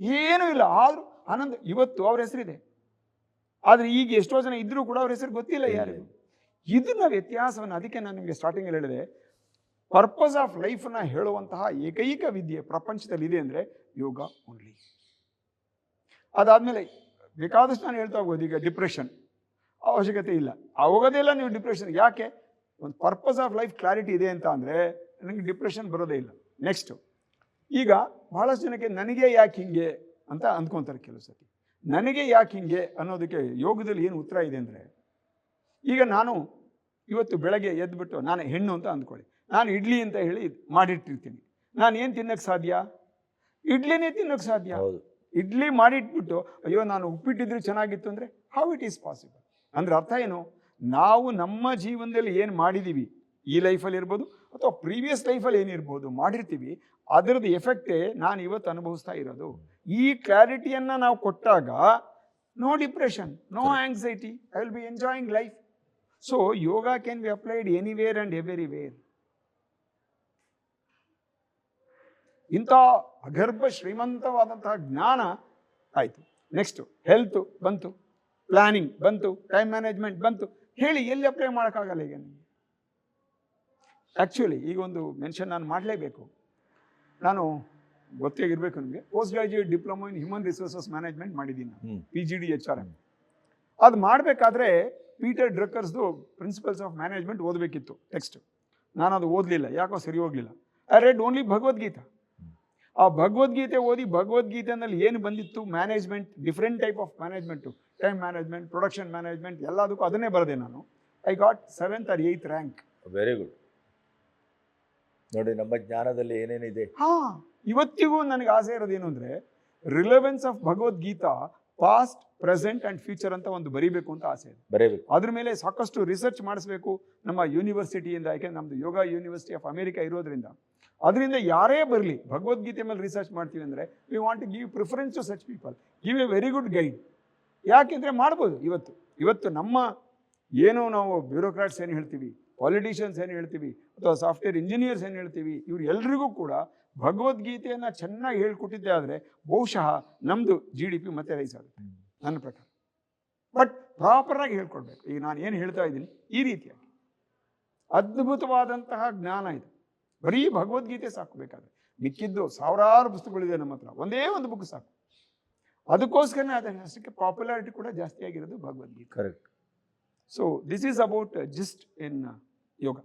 Speaker 1: ಏನೂ ಇಲ್ಲ ಆದರೂ ಆನಂದ್ ಇವತ್ತು ಅವ್ರ ಹೆಸರಿದೆ. ಆದರೆ ಈಗ ಎಷ್ಟೋ ಜನ ಇದ್ದರೂ ಕೂಡ ಅವ್ರ ಹೆಸರು ಗೊತ್ತಿಲ್ಲ ಯಾರಿಗೂ. ಇದನ್ನ ವ್ಯತ್ಯಾಸವನ್ನು ಅದಕ್ಕೆ ನಾನು ನಿಮಗೆ ಸ್ಟಾರ್ಟಿಂಗಲ್ಲಿ ಹೇಳಿದೆ ಪರ್ಪಸ್ ಆಫ್ ಲೈಫನ್ನ ಹೇಳುವಂತಹ ಏಕೈಕ ವಿದ್ಯೆ ಪ್ರಪಂಚದಲ್ಲಿ ಇದೆ ಅಂದರೆ ಯೋಗ ಓನ್ಲಿ ಅದಾದಮೇಲೆ ಬೇಕಾದಷ್ಟು ನಾನು ಹೇಳ್ತಾ ಹೋಗೋದು ಈಗ ಡಿಪ್ರೆಷನ್ ಅವಶ್ಯಕತೆ ಇಲ್ಲ. ಹೋಗೋದಿಲ್ಲ ನೀವು ಡಿಪ್ರೆಷನ್ ಯಾಕೆ? ಒಂದು ಪರ್ಪಸ್ ಆಫ್ ಲೈಫ್ ಕ್ಲಾರಿಟಿ ಇದೆ ಅಂತ ಅಂದರೆ ನನಗೆ ಡಿಪ್ರೆಷನ್ ಬರೋದೇ ಇಲ್ಲ. ನೆಕ್ಸ್ಟು ಈಗ ಬಹಳಷ್ಟು ಜನಕ್ಕೆ ನನಗೆ ಯಾಕೆ ಹಿಂಗೆ ಅಂತ ಅಂದ್ಕೊತಾರೆ ಕೆಲವು ಸತಿ ನನಗೆ ಯಾಕೆ ಹಿಂಗೆ ಅನ್ನೋದಕ್ಕೆ ಯೋಗದಲ್ಲಿ ಏನು ಉತ್ತರ ಇದೆ ಅಂದರೆ ಈಗ ನಾನು ಇವತ್ತು ಬೆಳಗ್ಗೆ ಎದ್ದುಬಿಟ್ಟು ನಾನು ಹೆಣ್ಣು ಅಂತ ಅಂದ್ಕೊಳ್ಳಿ. ನಾನು ಇಡ್ಲಿ ಅಂತ ಹೇಳಿ ಮಾಡಿಟ್ಟಿರ್ತೀನಿ. ನಾನು ಏನು ತಿನ್ನಕ್ಕೆ ಸಾಧ್ಯ? ಇಡ್ಲಿನೇ ತಿನ್ನೋಕ್ಕೆ ಸಾಧ್ಯ? ಇಡ್ಲಿ ಮಾಡಿಟ್ಬಿಟ್ಟು ಅಯ್ಯೋ ನಾನು ಉಪ್ಪಿಟ್ಟಿದ್ರೆ ಚೆನ್ನಾಗಿತ್ತು ಅಂದರೆ ಹೌ ಇಟ್ ಈಸ್ ಪಾಸಿಬಲ್ ಅಂದ್ರೆ ಅರ್ಥ ಏನು? ನಾವು ನಮ್ಮ ಜೀವನದಲ್ಲಿ ಏನು ಮಾಡಿದ್ದೀವಿ ಈ ಲೈಫಲ್ಲಿ ಇರ್ಬೋದು ಅಥವಾ ಪ್ರೀವಿಯಸ್ ಲೈಫಲ್ಲಿ ಏನಿರ್ಬೋದು ಮಾಡಿರ್ತೀವಿ. ಅದರದ್ದು ಎಫೆಕ್ಟೇ ನಾನು ಇವತ್ತು ಅನುಭವಿಸ್ತಾ ಇರೋದು. ಈ ಕ್ಲಾರಿಟಿಯನ್ನು ನಾವು ಕೊಟ್ಟಾಗ no depression no anxiety I will be enjoying life so yoga can be applied anywhere and everywhere ಇಂಥ ಅಗರ್ಭ ಶ್ರೀಮಂತವಾದಂತಹ ಜ್ಞಾನ ಆಯಿತು. ನೆಕ್ಸ್ಟು ಹೆಲ್ತು ಬಂತು ಪ್ಲಾನಿಂಗ್ ಬಂತು ಟೈಮ್ ಮ್ಯಾನೇಜ್ಮೆಂಟ್ ಬಂತು. ಹೇಳಿ ಎಲ್ಲಿ ಅಪ್ಲೈ ಮಾಡೋಕ್ಕಾಗಲ್ಲ ಈಗ ನಿಮಗೆ? ಆ್ಯಕ್ಚುಲಿ ಈಗ ಒಂದು ಮೆನ್ಷನ್ ನಾನು ಮಾಡಲೇಬೇಕು. ನಾನು ಗೊತ್ತೇ ಇರಬೇಕು ನಿಮಗೆ. Post graduate diploma in human resources management ಮಾಡಿದ್ದೀನಿ ನಾನು. P G D H R M ಅದು ಮಾಡಬೇಕಾದ್ರೆ ಪೀಟರ್ ಡ್ರಕ್ಕರ್ಸ್ದು ಪ್ರಿನ್ಸಿಪಲ್ಸ್ ಆಫ್ ಮ್ಯಾನೇಜ್ಮೆಂಟ್ ಓದಬೇಕಿತ್ತು ಟೆಕ್ಸ್ಟ್ ನಾನು ಅದು ಓದಲಿಲ್ಲ ಯಾಕೋ ಸರಿ ಹೋಗಲಿಲ್ಲ. ಐ ರೆಡ್ ಓನ್ಲಿ ಭಗವದ್ಗೀತೆ ಆ ಭಗವದ್ಗೀತೆ ಓದಿ ಭಗವದ್ಗೀತೆನಲ್ಲಿ ಏನು ಬಂದಿತ್ತು? Management different type of management time management production management ಎಲ್ಲದಕ್ಕೂ ಅದನ್ನೇ ಬರದೆ ನಾನು. I got seventh or eighth rank
Speaker 2: very good ನೋಡಿ ನಮ್ಮ ಜ್ಞಾನದಲ್ಲಿ ಏನೇನಿದೆ?
Speaker 1: ಹಾ. ಇವತ್ತಿಗೂ ನನಗೆ ಆಸೆ ಇರೋದೇನು ಅಂದರೆ relevance of Bhagavad Gita past present and future ಅಂತ ಒಂದು ಬರಿಬೇಕು ಅಂತ ಆಸೆ ಇದೆ.
Speaker 2: ಬರೀಬೇಕು.
Speaker 1: ಅದ್ರ ಮೇಲೆ ಸಾಕಷ್ಟು ರಿಸರ್ಚ್ ಮಾಡಿಸ್ಬೇಕು ನಮ್ಮ ಯೂನಿವರ್ಸಿಟಿಯಿಂದ ಯಾಕೆಂದ್ರೆ ನಮ್ದು ಯೋಗ ಯೂನಿವರ್ಸಿಟಿ ಆಫ್ ಅಮೇರಿಕಾ ಇರೋದ್ರಿಂದ. ಅದರಿಂದ ಯಾರೇ ಬರಲಿ ಭಗವದ್ಗೀತೆ ಮೇಲೆ ರಿಸರ್ಚ್ ಮಾಡ್ತೀವಿ ಅಂದರೆ we want to give preference to such people give a very good guide ಯಾಕೆಂದರೆ ಮಾಡ್ಬೋದು ಇವತ್ತು. ಇವತ್ತು ನಮ್ಮ ಏನು ನಾವು ಬ್ಯೂರೋಕ್ರಾಟ್ಸ್ ಏನು ಹೇಳ್ತೀವಿ? ಪಾಲಿಟಿಷಿಯನ್ಸ್ ಏನು ಹೇಳ್ತೀವಿ ಅಥವಾ ಸಾಫ್ಟ್ವೇರ್ ಇಂಜಿನಿಯರ್ಸ್ ಏನು ಹೇಳ್ತೀವಿ ಇವ್ರು ಎಲ್ರಿಗೂ ಕೂಡ ಭಗವದ್ಗೀತೆಯನ್ನು ಚೆನ್ನಾಗಿ ಹೇಳ್ಕೊಟ್ಟಿದ್ದೆ ಆದರೆ ಬಹುಶಃ ನಮ್ಮದು ಜಿ ಡಿ ಪಿ ಮತ್ತೆ ರೈಸ್ ಆಗುತ್ತೆ. ನನ್ನ ಪ್ರಕಾರ. ಬಟ್ ಪ್ರಾಪರಾಗಿ ಹೇಳ್ಕೊಡ್ಬೇಕು. ಈಗ ನಾನು ಏನು ಹೇಳ್ತಾ ಇದ್ದೀನಿ? ಈ ರೀತಿಯಾಗಿ. ಅದ್ಭುತವಾದಂತಹ ಜ್ಞಾನ ಇದೆ. ಬರೀ ಭಗವದ್ಗೀತೆ ಸಾಕು ಬೇಕಾದ್ರೆ. ಮಿಕ್ಕಿದ್ದು ಸಾವಿರಾರು ಪುಸ್ತಕಗಳಿದೆ ನಮ್ಮ ಹತ್ರ. ಒಂದೇ ಒಂದು ಬುಕ್ ಸಾಕು. ಅದಕ್ಕೋಸ್ಕರನೇ ಅದರ ಅಷ್ಟಕ್ಕೆ ಪಾಪ್ಯುಲಾರಿಟಿ ಕೂಡ ಜಾಸ್ತಿ ಆಗಿರೋದು Bhagavad Gita.
Speaker 2: Correct
Speaker 1: so this is about just in yoga